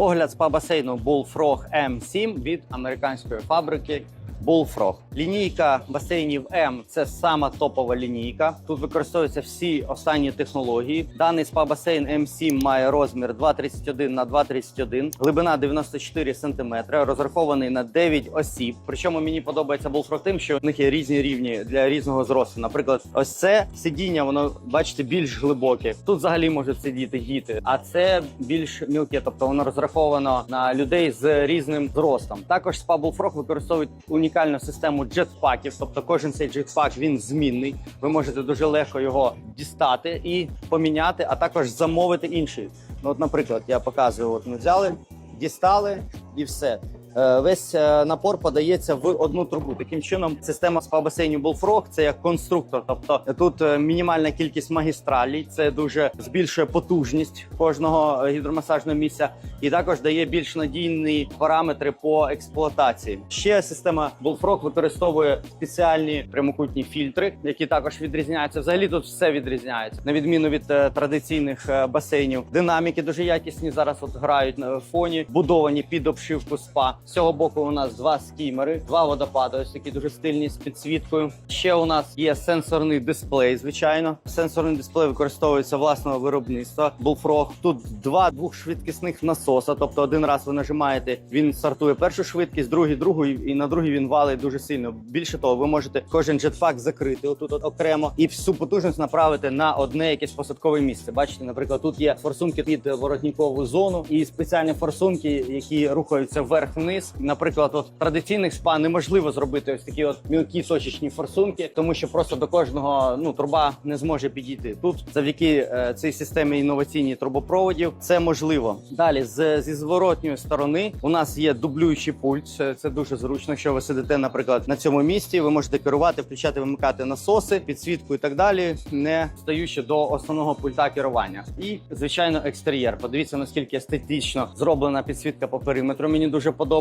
Огляд спа-басейну Bullfrog M7 від американської фабрики Bullfrog. Лінійка басейнів M – це сама топова лінійка. Тут використовуються всі останні технології. Даний спа-басейн M7 має розмір 2,31 на 2,31, глибина 94 см, розрахований на 9 осіб. Причому мені подобається Bullfrog тим, що в них є різні рівні для різного зросту. Наприклад, ось це сидіння, воно бачите більш глибоке. Тут взагалі можуть сидіти діти, а це більш мілке, тобто воно розраховано на людей з різним зростом. Також спа Bullfrog використовують унікальну систему джетпаків, тобто кожен цей джетпак він змінний. Ви можете дуже легко його дістати і поміняти, а також замовити інший. Ну, от, наприклад, я показую, от ми взяли, дістали і все. Е, Весь е, напор подається в одну трубу. Таким чином, система спа-басейнів Bullfrog – це як конструктор. Тобто тут е, мінімальна кількість магістралей, це дуже збільшує потужність кожного гідромасажного місця, і також дає більш надійні параметри по експлуатації. Ще система Bullfrog використовує спеціальні прямокутні фільтри, які також відрізняються. Взагалі тут все відрізняється на відміну від традиційних басейнів. Динаміки дуже якісні зараз от грають на фоні, будовані під обшивку спа. З цього боку у нас два скімери, два водопади, ось такі дуже стильні з підсвіткою. Ще у нас є сенсорний дисплей. Звичайно, сенсорний дисплей використовується власного виробництва. Bullfrog. Тут два двохшвидкісних насоса. Тобто, один раз ви нажимаєте, він стартує першу швидкість, другий другу, і на другий він валить дуже сильно. Більше того, ви можете кожен джетпак закрити отут от окремо і всю потужність направити на одне якесь посадкове місце. Бачите, наприклад, тут є форсунки під воротникову зону і спеціальні форсунки, які рухаються вверх-вниз. Наприклад, от традиційних спа неможливо зробити ось такі от мілкі точечні форсунки, тому що просто до кожного ну труба не зможе підійти. Тут завдяки е, цій системі інноваційній трубопроводів це можливо. Далі з зі зворотньої сторони у нас є дублюючий пульт. Це дуже зручно. Якщо ви сидите, наприклад, на цьому місці, ви можете керувати, включати, вимикати насоси, підсвітку і так далі, не стаючи до основного пульта керування. І звичайно, екстер'єр. Подивіться, наскільки естетично зроблена підсвітка по периметру. Мені дуже подобається,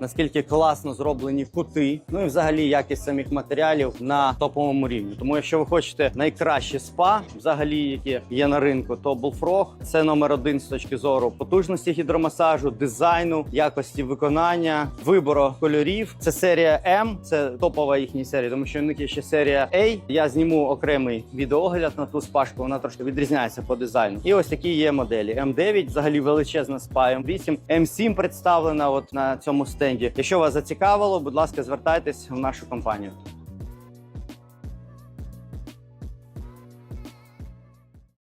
наскільки класно зроблені кути. Ну і взагалі якість самих матеріалів на топовому рівні. Тому, якщо ви хочете найкраще спа, взагалі, які є на ринку, то Bullfrog – це номер один з точки зору потужності гідромасажу, дизайну, якості виконання, вибору кольорів. Це серія М, це топова їхня серія, тому що в них є ще серія A. Я зніму окремий відеогляд на ту спашку. Вона трошки відрізняється по дизайну. І ось такі є моделі. М9, взагалі величезна спа, М8, М7 представлена от на цьому стенді. Якщо вас зацікавило, будь ласка, звертайтесь в нашу компанію.